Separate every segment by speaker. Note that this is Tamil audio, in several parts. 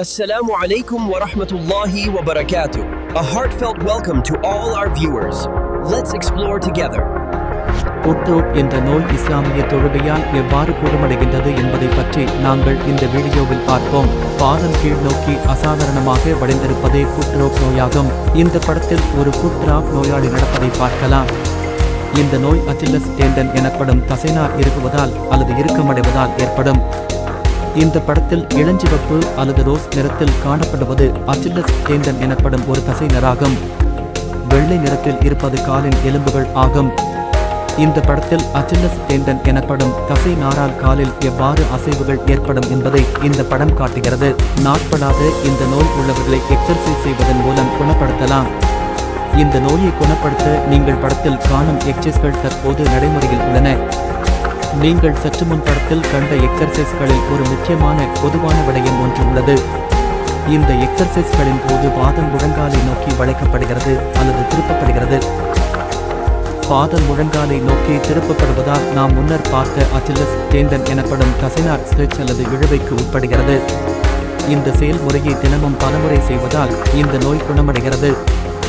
Speaker 1: Assalamu alaikum wa rahmatullahi wa barakatuh. A heartfelt welcome to all our viewers. Let's explore together.
Speaker 2: புட்ரோக் என்ற நோய் இஸ்லாமிய தொழுகையால் எவ்வாறு குணமடைகின்றது என்பதை பற்றி நாங்கள் இந்த வீடியோவில் பார்ப்போம் பாதம் கீழ் நோக்கி அசாதாரணமாக வளைந்திருப்பதே புட்ரோக் நோயாகும் இந்த படத்தில் ஒரு புட்ராக் நோயாளி நடப்பதை பார்க்கலாம் இந்த நோய் அச்சில்லஸ் டேண்டன் எனப்படும் தசைநார் இருக்குவதால் அல்லது இறுக்கமடைவதால் ஏற்படும் இந்த படத்தில் இளஞ்சிவப்பு அல்லது ரோஸ் நிறத்தில் காணப்படுவது அச்சில்லஸ் டேண்டன் எனப்படும் ஒரு தசை நராகும் வெள்ளை நிறத்தில் இருப்பது காலின் எலும்புகள் ஆகும். இந்த படத்தில் அச்சில்லஸ் டெண்டன் எனப்படும் தசை நாரால் காலில் எவ்வாறு அசைவுகள் ஏற்படும் என்பதை இந்த படம் காட்டுகிறது. நாட்படாத இந்த நோய் உள்ளவர்களை எக்ஸர்சைஸ் செய்வதன் மூலம் குணப்படுத்தலாம். இந்த நோயை குணப்படுத்த நீங்கள் படத்தில் காணும் எக்ஸைஸ்கள் தற்போது நடைமுறையில் உள்ளன. நீங்கள் சற்று முன் படத்தில் கண்ட எக்ஸர்சைஸ்களில் ஒரு முக்கியமான பொதுவான விடயம் ஒன்று உள்ளது. இந்த எக்ஸர்சைஸ்களின் போது பாதம் முழங்காலை நோக்கி வளைக்கப்படுகிறது அல்லது திருப்பப்படுகிறது. பாதம் முழங்காலை நோக்கி திருப்பப்படுவதால் நாம் முன்னர் பார்த்த அச்சிலஸ் தேந்தன் எனப்படும் தசைநார் ஸ்ட்ரெச் அல்லது இழுவைக்கு உட்படுகிறது. இந்த செயல்முறையை தினமும் பலமுறை செய்வதால் இந்த நோய் குணமடைகிறது.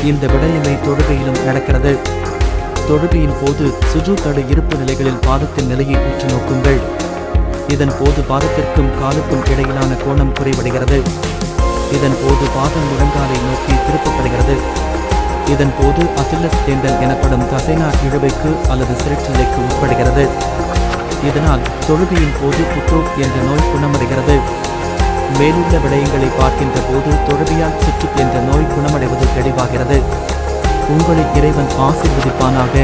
Speaker 2: இந்த விடயமை தொழுகையிலும் நடக்கிறது. தொழுகையின் போது சுஜு தடு இருப்பு நிலைகளில் பாதத்தின் நிலையை உற்று நோக்குங்கள். இதன் போது பாதத்திற்கும் காலுக்கும் இடையிலான கோணம் குறைவடைகிறது. இதன் போது பாதம் முழங்காலை நோக்கி திருப்பப்படுகிறது. இதன் போது அசில்லஸ் தேண்டல் எனப்படும் தசைநார் இழுவைக்கு அல்லது சிறைச்சிலைக்கு உட்படுகிறது. இதனால் தொழுகையின் போது புற்றோக் என்ற நோய் குணமடைகிறது. மேலுள்ள விடயங்களை பார்க்கின்ற போது தொழுகையால் சுற்று என்ற நோய் குணமடைவது தெளிவாகிறது. உங்களை இறைவன் ஆசீர்வதிப்பானாக.